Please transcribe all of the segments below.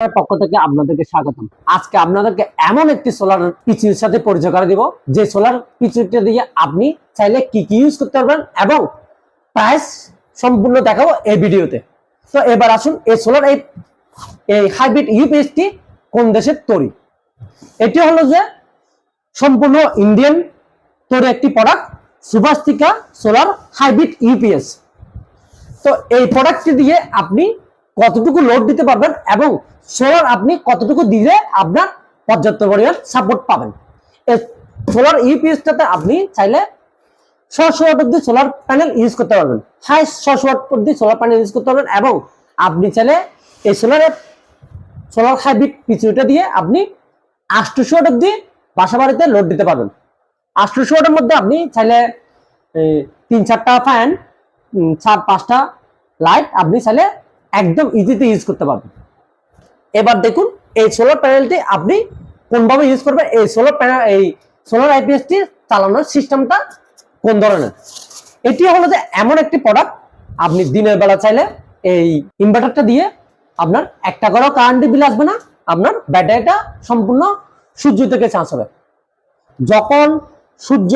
পক্ষ থেকে আপনাদেরকে স্বাগতম। আজকে আপনাদেরকে এমন একটি সোলার পিচির সাথে পরিচয় করে দিব। যে সোলার দিয়ে আপনি চাইলে কি কি ইউজ করতে পারবেন এবং প্রাইস সম্পূর্ণ দেখাবো এই ভিডিওতে। তো এবার আসুন, এই সোলার এই এই হাইব্রিড ইউপিএসটি কোন দেশের তৈরি? এটি হলো যে সম্পূর্ণ ইন্ডিয়ান তৈরি একটি product Suvastika solar hybrid UPS তো এই প্রোডাক্টটি দিয়ে আপনি কতটুকু লোড দিতে পারবেন এবং সোলার আপনি কতটুকু দিলে আপনার পর্যাপ্ত পরিমাণ সাপোর্ট পাবেন। সোলার ইউপিএসটাতে আপনি চাইলে ছশো ওয়াট অব্দি সোলার প্যানেল ইউজ করতে পারবেন। হাই ছশো ওয়াট অব্দি সোলার প্যানেল ইউজ করতে পারবেন এবং আপনি চাইলে এই সোলারের সোলার হাইব্রিড পিছুটা দিয়ে আপনি আটশোশো ওয়াট অব্দি বাসা বাড়িতে লোড দিতে পারবেন। আটশোশো ওয়াটের মধ্যে আপনি চাইলে তিন চারটা ফ্যান চার পাঁচটা লাইট আপনি চাইলে একদম ইজিতে ইউজ করতে পারবেন। এবার দেখুন, এই সোলার প্যানেলটি আপনি কোনভাবে ইউজ করবেন, এই সোলার প্যানেল এই সোলার আইপিএসটি চালানোর সিস্টেমটা কোন ধরনের? এটি হলো যে এমন একটি প্রোডাক্ট আপনি দিনের বেলা চাইলে এই ইনভার্টারটা দিয়ে আপনার একটা করেও কারেন্ট বিল আসবে না, আপনার ব্যাটারিটা সম্পূর্ণ সূর্য থেকে চার্জ হবে। যখন সূর্য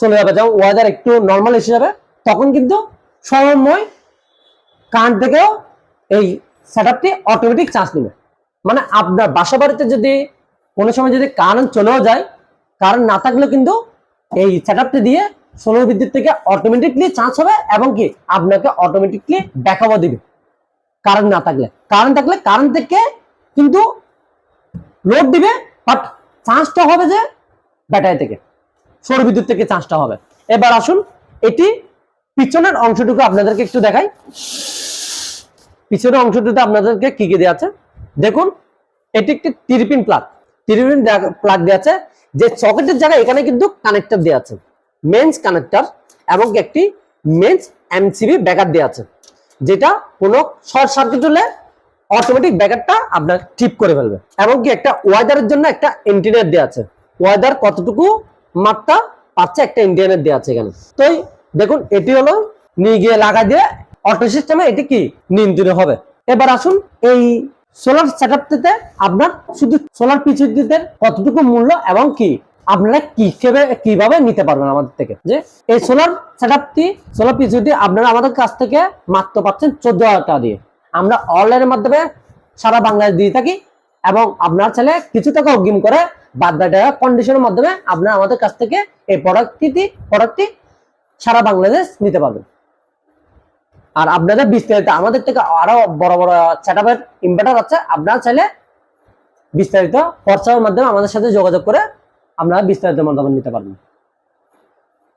চলে যাবে যেমন ওয়েদার একটু নর্মাল এসে যাবে, তখন কিন্তু সময় কারেন্ট থেকেও এই সেটআপটি অটোমেটিক চার্জ নেবে মানে আপনার বাসা বাড়িতে যদি কোনো সময় যদি কারেন্ট চলেও যায় কারেন্ট না থাকলে কিন্তু এই সেটআপটি দিয়ে সোলার বিদ্যুৎ থেকে অটোমেটিকলি চার্জ হবে এবং কি আপনাকে অটোমেটিকলি ব্যাকআপও দিবে। কারেন্ট না থাকলে। কারেন্ট থাকলে কারেন্ট থেকে কিন্তু লোড দিবে বাট চার্জটা হবে যে ব্যাটারি থেকে। সৌর বিদ্যুৎ থেকে চার্জটা হবে। এবার আসুন, এটি পিছনের অংশটুকু আপনাদেরকে একটু দেখাই। পিছনের অংশটিতে আপনাদেরকে কি কি দেওয়া আছে? দেখুন, এটি একটি তিরপিন প্লাগ। তিরপিন প্লাগ দেওয়া আছে, যে সকেটের জায়গায় এখানে কিন্তু কানেক্টর দেওয়া আছে। মেন্স কানেক্টর এবং একটি মেন্স এমসিবি ব্যাকআপ দেওয়া আছে, যেটা কোনো শর্ট সার্কিট হলে অটোমেটিক ব্যাকআপটা আপনার ঠিক করে ফেলবে। এবং কি একটা ওয়েদারের জন্য একটা ইন্টিরিয়ার দেওয়া আছে। ওয়েদার কতটুকু মাত্রা পাচ্ছে একটা ইন্ডিয়ানের দেওয়া আছে এখানে। তো দেখুন, এটি হলো নিয়ে গিয়ে লাগা দিয়ে অটো সিস্টেমে এটি কি নিয়ন্ত্রণ হবে? এবার আসুন এই সোলার সেটআপটিতে আপনার শুধু সোলার পিছুটিতে কতটুকু মূল্য এবং কি? আপনারা কীভাবে কীভাবে নিতে পারবেন আমাদের থেকে? যে এই সোলার সেটআপটি সোলার পিছুটি আপনারা আমাদের কাছ থেকে মাত্র পাচ্ছেন চোদ্দ হাজার টাকা দিয়ে। আমরা অনলাইনের মাধ্যমে সারা বাংলাদেশ দিয়ে থাকি এবং আপনার ছেলে কিছু টাকা অগ্রিম করে বাদ টাকা কন্ডিশনের মাধ্যমে আপনারা আমাদের কাছ থেকে এই প্রোডাক্টটি প্রোডাক্টটি সারা বাংলাদেশ নিতে পারবেন। আর আপনাদের বিস্তারিত, আমাদের থেকে আরও বড় বড় আপের ইনভার্টার আছে, আপনারা চাইলে বিস্তারিত হোয়াটসঅ্যাপের মাধ্যমে আমাদের সাথে যোগাযোগ করে আপনারা বিস্তারিত মতামত নিতে পারবেন।